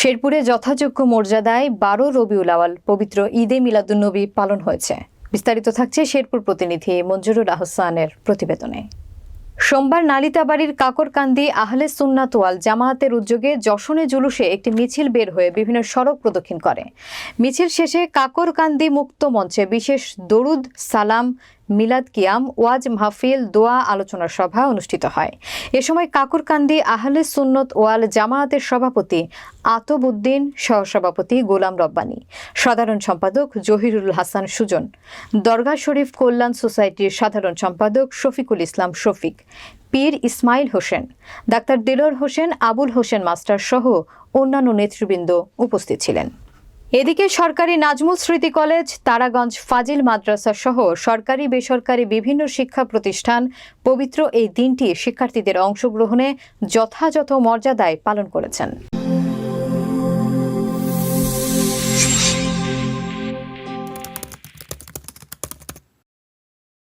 শেরপুরে যথাযোগ্য মর্যাদায় বারো রবিউল আওয়াল পবিত্র ঈদে মিলাদুন্নবী পালন হয়েছে। বিস্তারিত থাকছে শেরপুর প্রতিনিধি মঞ্জুরুল আহসানের প্রতিবেদনে। সোমবার নালিতাবাড়ির কাকরকান্দি আহলে সুন্নাত ওয়াল জামায়াতের উদ্যোগে যশনে জুলুসে একটি মিছিল বের হয়ে বিভিন্ন সড়ক প্রদক্ষিণ করে। মিছিল শেষে কাকরকান্দি মুক্ত মঞ্চে বিশেষ দরুদ, সালাম মিলাদ কিয়াম, ওয়াজ মাহফিল, দোয়া, আলোচনা সভা অনুষ্ঠিত হয়। এ সময় কাকুরকান্দি আহলে সুন্নত ওয়াল জামায়াতের সভাপতি আতব উদ্দিন সহসভাপতি গোলাম রব্বানী, সাধারণ সম্পাদক জহিরুল হাসান সুজন দরগা শরীফ কল্যাণ সোসাইটির সাধারণ সম্পাদক শফিকুল ইসলাম শফিক, পীর ইসমাইল হোসেন, ডাক্তার দিলর হোসেন, আবুল হোসেন মাস্টার সহ অন্যান্য নেতৃবৃন্দ উপস্থিত ছিলেন। এদিকে সরকারি নাজমুল স্মৃতি কলেজ, তারাগঞ্জ ফাজিল মাদ্রাসা সহ সরকারি, বেসরকারি বিভিন্ন শিক্ষা প্রতিষ্ঠান পবিত্র এই দিনটি শিক্ষার্থীদের অংশগ্রহণে যথাযথ মর্যাদায় পালন করেছেন।